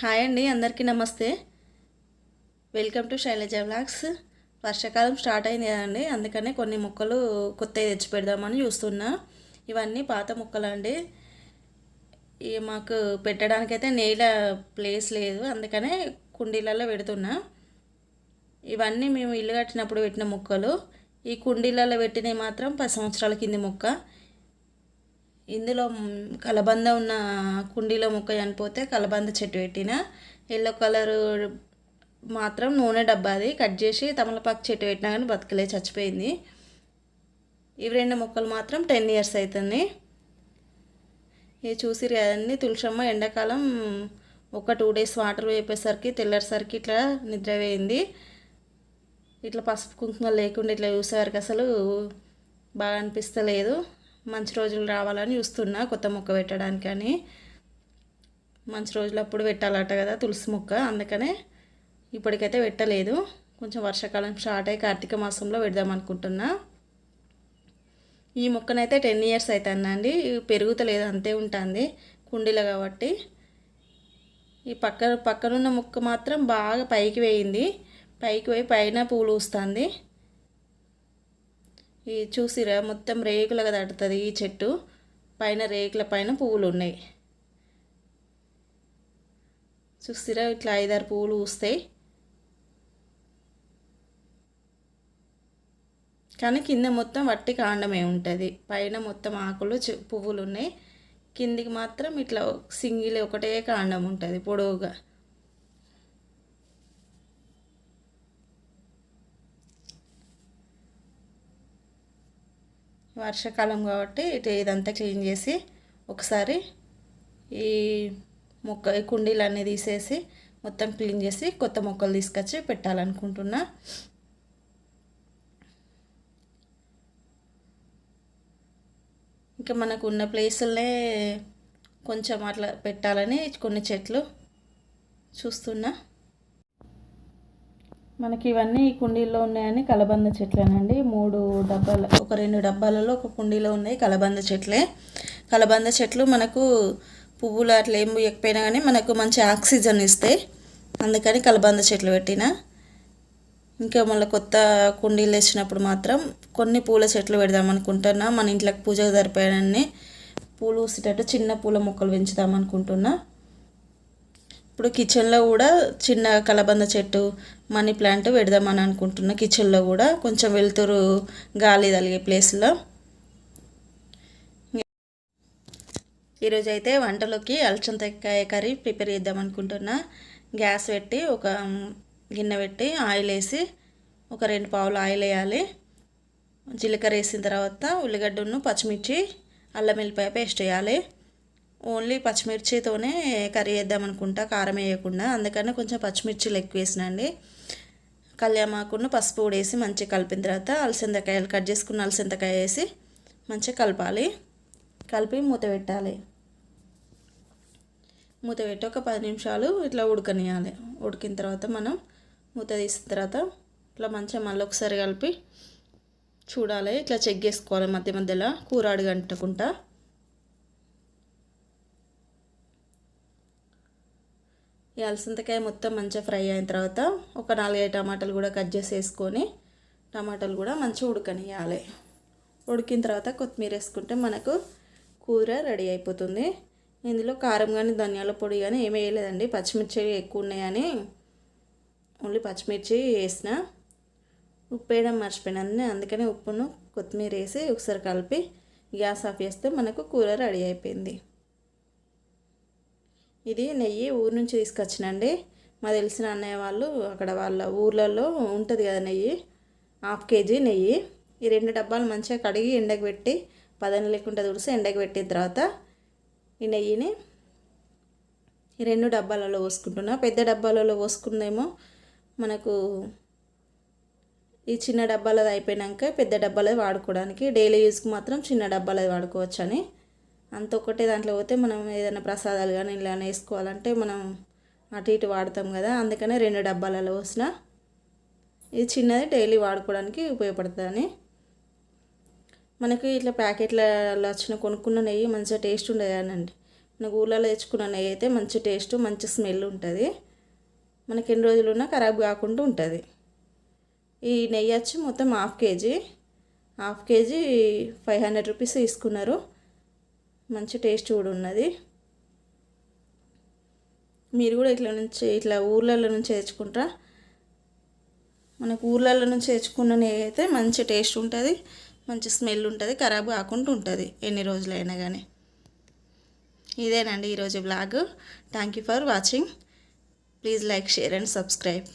Hi అండి అందరికీ నమస్తే. వెల్కమ్ టు శైలజ బ్లాగ్స్ వర్షాకాలం స్టార్ట్ అయింది కదండి అందుకనే కొన్ని మొక్కలు కొత్తవి తెచ్చి పెడదామని చూస్తున్నా. ఇవన్నీ పాత మొక్కలు అండి. ఇవి మాకు పెట్టడానికైతే నేల ప్లేస్ లేదు అందుకనే కుండీలలో పెడుతున్నా. ఇవన్నీ మేము ఇల్లు కట్టినప్పుడు పెట్టిన మొక్కలు. ఈ కుండీలలో పెట్టినవి మాత్రం పది సంవత్సరాల కింది మొక్క. ఇందులో కలబంద ఉన్న కుండీలో మొక్క చనిపోతే కలబంద చెట్టు పెట్టిన ఎల్లో కలర్ మాత్రం నూనె డబ్బా అది కట్ చేసి తమలపాకు చెట్టు పెట్టినా కానీ బతకలే చచ్చిపోయింది. ఇవి రెండు మొక్కలు మాత్రం టెన్ ఇయర్స్ అవుతుంది ఇవి చూసిరు కదండి తులసమ్మ ఎండాకాలం ఒక టూ డేస్ వాటర్ వేపేసరికి తెల్లరిసరికి ఇట్లా నిద్రపోయింది ఇట్లా పసుపు కుంకుమ లేకుండా ఇట్లా చూసేవారికి అసలు బాగా అనిపిస్తలేదు. మంచి రోజులు రావాలని చూస్తున్నా కొత్త మొక్క పెట్టడానికి అని. మంచి రోజులు అప్పుడు పెట్టాలట కదా తులసి మొక్క అందుకనే ఇప్పటికైతే పెట్టలేదు. కొంచెం వర్షాకాలం స్టార్ట్ అయ్యి కార్తీక మాసంలో పెడదాం అనుకుంటున్నా. ఈ మొక్కనైతే టెన్ ఇయర్స్ అవుతుందండి పెరుగుతలేదు అంతే ఉంటుంది. కుండీలో కాబట్టి. ఈ పక్క పక్కనున్న మొక్క మాత్రం బాగా పైకి వేయింది. పైకి పోయి పైన పూలు వస్తుంది. ఈ చూసిరా మొత్తం రేకులుగా తడుతుంది ఈ చెట్టు. పైన రేకుల పైన పువ్వులు ఉన్నాయి చూసిరా ఇట్లా ఐదారు పువ్వులు పూస్తాయి కానీ కింద మొత్తం వట్టి కాండమే ఉంటుంది. పైన మొత్తం ఆకులు పువ్వులు ఉన్నాయి కిందికి మాత్రం ఇట్లా సింగిల్ ఒకటే కాండం ఉంటుంది పొడవుగా. వర్షాకాలం కాబట్టి ఇటు ఇదంతా క్లీన్ చేసి ఒకసారి ఈ మొక్క ఈ కుండీలన్నీ తీసేసి మొత్తం క్లీన్ చేసి కొత్త మొక్కలు తీసుకొచ్చి పెట్టాలనుకుంటున్నా. ఇంకా మనకు ఉన్న ప్లేసులనే కొంచెం అట్లా పెట్టాలని కొన్ని చెట్లు చూస్తున్నా. మనకి ఇవన్నీ ఈ కుండీల్లో ఉన్నాయని కలబంద చెట్లేనండి. మూడు డబ్బాల ఒక రెండు డబ్బాలలో ఒక కుండీలో ఉన్నాయి కలబంద చెట్లే. కలబంద చెట్లు మనకు పువ్వులు అట్లా ఏం ఎక్కిపోయినా కానీ మనకు మంచి ఆక్సిజన్ ఇస్తాయి. అందుకని కలబంద చెట్లు పెట్టిన. ఇంకా మళ్ళీ కొత్త కుండీలు వేసినప్పుడు మాత్రం కొన్ని పూల చెట్లు పెడదాం అనుకుంటున్నా. మన ఇంట్లోకి పూజకు సరిపోయానని పూలు పూసేటట్టు చిన్న పూల మొక్కలు పెంచుదాం అనుకుంటున్నా. ఇప్పుడు కిచెన్లో కూడా చిన్న కలబంద చెట్టు మనీ ప్లాంట్ పెడదామని అనుకుంటున్నా కిచెన్లో కూడా కొంచెం వెలుతురు గాలి తలిగే ప్లేస్లో. ఈరోజు అయితే వంటలోకి అల్చంతకాయ కర్రీ ప్రిపేర్ చేద్దాం అనుకుంటున్నా. గ్యాస్ పెట్టి ఒక గిన్నె పెట్టి ఆయిల్ వేసి ఒక రెండు పావులు ఆయిల్ వేయాలి. జీలకర్ర వేసిన తర్వాత ఉల్లిగడ్డను పచ్చిమిర్చి అల్లం వెల్లిపాయ పేస్ట్ వేయాలి. ఓన్లీ పచ్చిమిర్చితోనే కర్రీ వేద్దాం అనుకుంటా కారం వేయకుండా. అందుకని కొంచెం పచ్చిమిర్చిలు ఎక్కువ వేసినండి కళ్యామాకును పసుపు కూడా వేసి మంచిగా కలిపిన తర్వాత అలసందకాయలు కట్ చేసుకున్న అలసందకాయ వేసి మంచిగా కలపాలి. కలిపి మూత పెట్టాలి. మూత పెట్టి ఒక పది నిమిషాలు ఇట్లా ఉడకనియాలి. ఉడికిన తర్వాత మనం మూత తీసిన తర్వాత ఇట్లా మంచిగా మళ్ళీ ఒకసారి కలిపి చూడాలి. ఇట్లా చెక్ చేసుకోవాలి మధ్య మధ్యలో కూర అడుగంటకుండా. ఈ అలసంతకాయ మొత్తం మంచిగా ఫ్రై అయిన తర్వాత ఒక నాలుగైదు టమాటాలు కూడా కట్ చేసి వేసుకొని టమాటాలు కూడా మంచిగా ఉడకనియాలి ఉడికిన తర్వాత కొత్తిమీర వేసుకుంటే మనకు కూర రెడీ అయిపోతుంది. ఇందులో కారం కానీ ధనియాల పొడి కానీ ఏమీ వేయలేదండి. పచ్చిమిర్చి ఎక్కువ ఉన్నాయని ఓన్లీ పచ్చిమిర్చి వేసిన. ఉప్పు వేయడం మర్చిపోయినాను అందుకనే ఉప్పును కొత్తిమీర వేసి ఒకసారి కలిపి గ్యాస్ ఆఫ్ చేస్తే మనకు కూర రెడీ అయిపోయింది. ఇది నెయ్యి ఊరు నుంచి తీసుకొచ్చినండి. మా తెలిసిన అన్నయ్య వాళ్ళు అక్కడ వాళ్ళ ఊర్లలో ఉంటుంది కదా నెయ్యి. హాఫ్ కేజీ నెయ్యి. ఈ రెండు డబ్బాలు మంచిగా కడిగి ఎండకు పెట్టి పదని లేకుండా తుడిసి ఎండకు పెట్టిన తర్వాత ఈ నెయ్యిని ఈ రెండు డబ్బాలలో పోసుకుంటున్నా. పెద్ద డబ్బాలలో పోసుకుందేమో మనకు ఈ చిన్న డబ్బాలది అయిపోయినాక పెద్ద డబ్బాలది వాడుకోవడానికి డైలీ యూస్కి మాత్రం చిన్న డబ్బాలది వాడుకోవచ్చు అని అంత ఒకటే దాంట్లో పోతే మనం ఏదైనా ప్రసాదాలు కానీ ఇలా వేసుకోవాలంటే మనం అటు ఇటు వాడతాం కదా అందుకనే రెండు డబ్బాలలో పోసిన. ఇది చిన్నది డైలీ వాడుకోవడానికి ఉపయోగపడుతుందని. మనకి ఇట్లా ప్యాకెట్లలో వచ్చిన కొనుక్కున్న నెయ్యి మంచిగా టేస్ట్ ఉండదు అనండి మనకు ఊళ్ళలో తెచ్చుకున్న నెయ్యి అయితే మంచి టేస్ట్ మంచి స్మెల్ ఉంటుంది. మనకి ఎన్ని రోజులు ఉన్నా ఖరాబ్ కాకుండా ఉంటుంది. ఈ నెయ్యి వచ్చి మొత్తం half kg half kg five hundred rupees తీసుకున్నారు. మంచి టేస్ట్ కూడా ఉన్నది. మీరు కూడా ఇట్లా నుంచి ఇట్లా ఊర్లలో నుంచి తెచ్చుకుంటారా? మనకు ఊర్లలో నుంచి తెచ్చుకున్న నెయ్యి అయితే మంచి టేస్ట్ ఉంటుంది మంచి స్మెల్ ఉంటుంది ఖరాబ్ కాకుండా ఉంటుంది ఎన్ని రోజులైనా కానీ ఇదేనండి ఈరోజు blog thank you for watching please like share and subscribe